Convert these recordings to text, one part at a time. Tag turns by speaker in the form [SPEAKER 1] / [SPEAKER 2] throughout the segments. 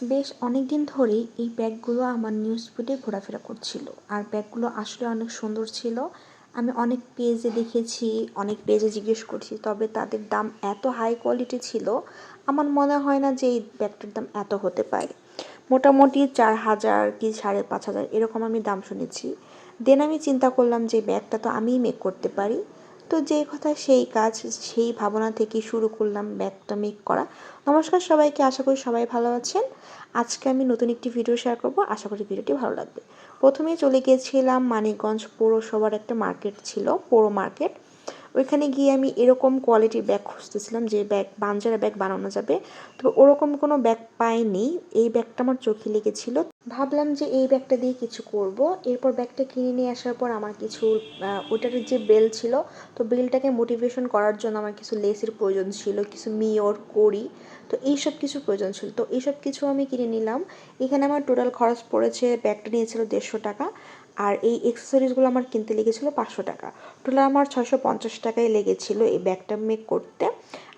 [SPEAKER 1] বেশ অনেক দিন ধরেই এই ব্যাগগুলো আমার নিউজ ফিডে ঘোরাফেরা করছিল। আর ব্যাগগুলো আসলে অনেক সুন্দর ছিল। আমি অনেক পেজে দেখেছি, অনেক পেজে জিজ্ঞেস করছি, তবে তাদের দাম এত হাই কোয়ালিটি ছিল, আমার মনে হয় না যে এই ব্যাগটার দাম এত হতে পারে। মোটামুটি চার হাজার কি সাড়ে পাঁচ হাজার, এরকম আমি দাম শুনেছি। দেন আমি চিন্তা করলাম যে ব্যাগটা তো আমিই মেক করতে পারি। তো যে কথা সেই কাজ, সেই ভাবনা থেকে শুরু করলাম ব্যাগটা মেক করা। নমস্কার সবাইকে, আশা করি সবাই ভালো আছেন। আজকে আমি নতুন একটি ভিডিও শেয়ার করব। আশা করি ভিডিওটি ভালো লাগবে। প্রথমে চলে গিয়েছিলাম মানিকগঞ্জ পৌরসভার একটা মার্কেট ছিল, পৌর মার্কেট ওইখানে গিয়ে আমি এরকম কোয়ালিটির ব্যাগ খুঁজতেছিলাম যে ব্যাগ বাঞ্জারা ব্যাগ বানানো যাবে। তবে ওরকম কোনো ব্যাগ পাইনি। এই ব্যাগটা আমার চোখে লেগেছিল। ভাবলাম যে এই ব্যাগটা দিয়ে কিছু করব। এরপর ব্যাগটা কিনে নিয়ে আসার পর আমার কিছু ওটার যে বেল ছিল, তো বেলটাকে মোটিভেশন করার জন্য আমার কিছু লেসের প্রয়োজন ছিল, কিছু মিওর করি। তো এইসব কিছু প্রয়োজন ছিল। তো এইসব কিছু আমি কিনে নিলাম। এখানে আমার টোটাল খরচ পড়েছে ব্যাগটা নিয়েছিল দেড়শো টাকা। আর এই এক্সেসরিজগুলো আমার কিনতে লেগেছিলো পাঁচশো টাকা। টোটাল আমার ছয়শো পঞ্চাশ টাকায় লেগেছিলো এই ব্যাগটা মেক করতে।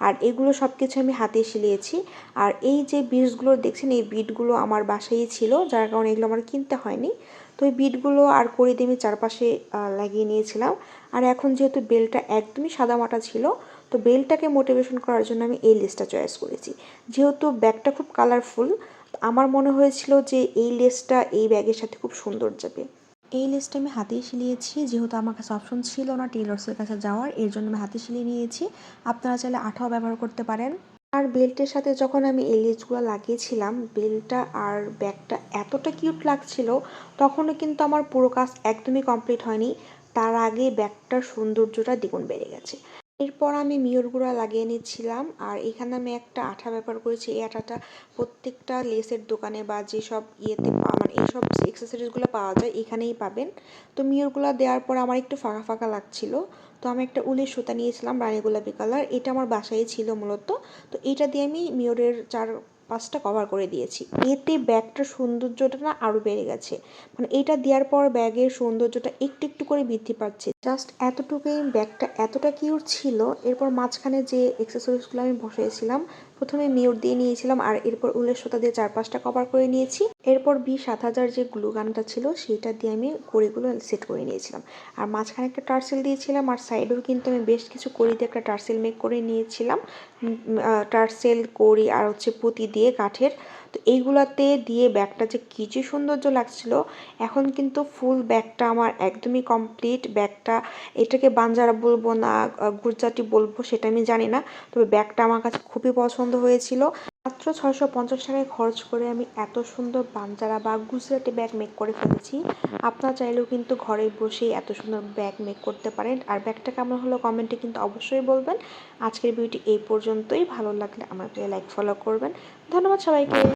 [SPEAKER 1] আর এগুলো সব কিছু আমি হাতে সিলিয়েছি। আর এই যে বিটসগুলো দেখছেন, এই বিটগুলো আমার বাসায়ই ছিল, যার কারণে এগুলো আমার কিনতে হয়নি। তো এই বিটগুলো আর করে দিয়ে আমি চারপাশে লাগিয়ে নিয়েছিলাম। আর এখন যেহেতু বেলটা একদমই সাদামাটা ছিল, তো বেলটাকে মোটিভেশন করার জন্য আমি এই লেসটা চয়েস করেছি। যেহেতু ব্যাগটা খুব কালারফুল আমার মনে হয়েছিল যে এই লেসটা এই ব্যাগের সাথে খুব সুন্দর যাবে। এই লেসটা আমি হাতেই সিলিয়েছি, যেহেতু আমার কাছে অপশন ছিল না টেলার্সের কাছে যাওয়ার, এর জন্য আমি হাতে সিলিয়ে নিয়েছি। আপনারা চাইলে আঠাও ব্যবহার করতে পারেন। আর বেল্টের সাথে যখন আমি এই লেসগুলো লাগিয়েছিলাম বেল্টটা আর ব্যাগটা এতটা কিউট লাগছিল, তখনও কিন্তু আমার পুরো কাজ একদমই কমপ্লিট হয়নি। তার আগে ব্যাগটার সৌন্দর্যটা দ্বিগুণ বেড়ে গেছে। এরপর আমি মিওরগুলো লাগিয়ে নিচ্ছিলাম, আর এখানে আমি একটা আঠা ব্যবহার করেছি। এই আঠাটা প্রত্যেকটা লেসের দোকানে বা যেসব ইয়েতে মানে এইসব এক্সেসরিজগুলো পাওয়া যায়, এখানেই পাবেন। তো মিওরগুলো দেওয়ার পর আমার একটু ফাঁকা ফাঁকা লাগছিল। তো আমি একটা উলের সুতা নিয়েছিলাম, রানী গোলাপি কালার। এটা আমার বাসায় ছিল মূলত। তো এটা দিয়ে আমি মিওরের চার পাঁচটা কভার করে দিয়েছি। এতে ব্যাগটার সৌন্দর্যটা না আরও বেড়ে গেছে। মানে এটা দেওয়ার পর ব্যাগের সৌন্দর্যটা একটু একটু করে বৃদ্ধি পাচ্ছে। জাস্ট এতটুকুই ব্যাগটা এতটা কিউট ছিল, এরপর মাঝখানে যে এক্সেসরিজগুলো আমি বসিয়েছিলাম, প্রথমে মিউর দিয়ে নিয়েছিলাম, আর এরপর উলের সুতা দিয়ে চার পাঁচটা কভার করে নিয়েছি। এরপর বি সাত হাজার যে গ্লু গানটা ছিল, সেইটা দিয়ে আমি কড়িগুলো সেট করে নিয়েছিলাম। আর মাঝখানে একটা টার্সেল দিয়েছিলাম, আর সাইডেও কিন্তু আমি বেশ কিছু কড়ি দিয়ে একটা টার্সেল মেক করে নিয়েছিলাম। টার্সেল, কড়ি আর হচ্ছে পুঁতি দিয়ে কাঠের। তো এইগুলাতে দিয়ে ব্যাগটা যে কী যে সৌন্দর্য লাগছিল, এখন কিন্তু ফুল ব্যাগটা আমার একদমই কমপ্লিট ব্যাগটা এটাকে বাঞ্জারা বলব না গুজরাটি বলব, সেটা আমি জানি না। তবে ব্যাগটা আমার কাছে খুবই পছন্দ হয়েছিল। মাত্র ছয়শো পঞ্চাশ টাকায় খরচ করে আমি এত সুন্দর বাঞ্জারা বা গুজরাটি ব্যাগ মেক করে ফেলেছি। আপনার চাইলেও কিন্তু ঘরে বসেই এত সুন্দর ব্যাগ মেক করতে পারেন। আর ব্যাগটা কেমন হলো কমেন্টে কিন্তু অবশ্যই বলবেন। আজকের ভিডিওটি এই পর্যন্তই। ভালো লাগলে আমাকে লাইক ফলো করবেন। ধন্যবাদ সবাইকে।